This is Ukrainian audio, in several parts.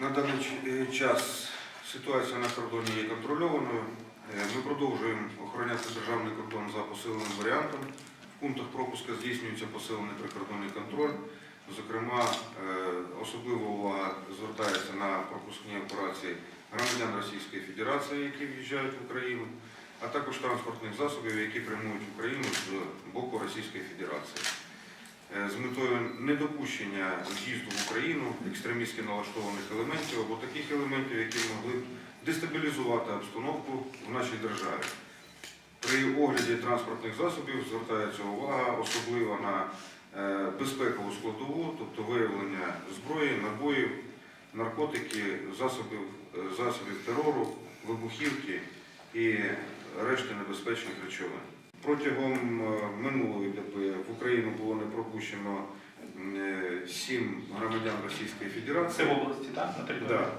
На даний е, час ситуація на кордоні є контрольованою. Е, Ми продовжуємо охороняти державний кордон за посиленим варіантом. В пунктах пропуска здійснюється посилений прикордонний контроль. Зокрема, е, особлива увага звертається на пропускні операції громадян Російської Федерації, які в'їжджають в Україну, а також транспортних засобів, які прямують Україну з боку Російської Федерації. З метою недопущення в'їзду в Україну екстремістськи налаштованих елементів або таких елементів, які могли б дестабілізувати обстановку в нашій державі. При огляді транспортних засобів звертається увага особливо на е, безпекову складову, тобто виявлення зброї, набоїв, наркотики, засобів, е, засобів терору, вибухівки і решти небезпечних речовин. Протягом е, минулої доби в Україну було не пропущено е, сім громадян Російської Це Федерації. в області, так? На території? Да.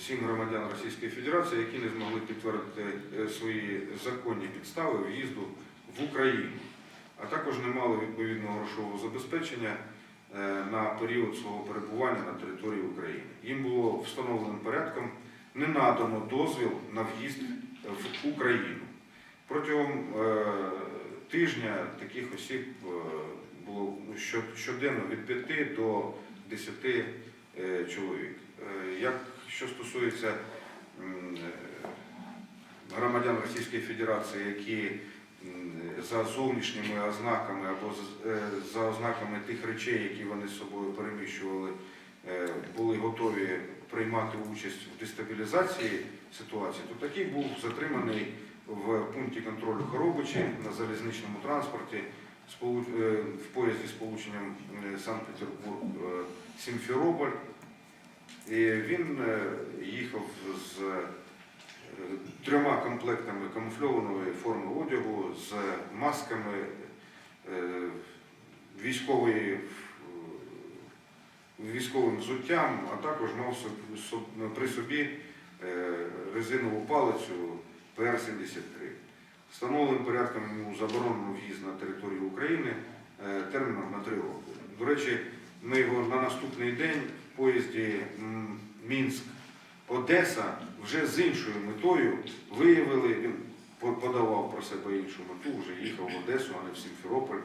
Сім громадян Російської Федерації, які не змогли підтвердити е, свої законні підстави в'їзду в Україну, а також не мали відповідного грошового забезпечення на період свого перебування на території України. Їм було встановленим порядком не надано дозвіл на в'їзд в Україну. Протягом е, тижня таких осіб е, було щоденно від 5 до 10 е, чоловік. Як що стосується громадян Російської Федерації, які за зовнішніми ознаками або за ознаками тих речей, які вони з собою переміщували, були готові приймати участь в дестабілізації ситуації, то такий був затриманий пункті контролю Хоробичі на залізничному транспорті е, в поїзді з полученням е, Санкт-Петербург е, він їхав з трьома комплектами камуфльованої форми одягу, з масками військової, військовим взуттям, а також мав при собі резинову палицю ПР-73. Встановленим порядком йому заборонено в'їзд на територію України е, терміном на три роки. До речі, ми його на наступний день в поїзді Мінськ-Одеса вже з іншою метою виявили, він подавав про себе іншу мету, вже їхав в Одесу, а не в Сімферополь.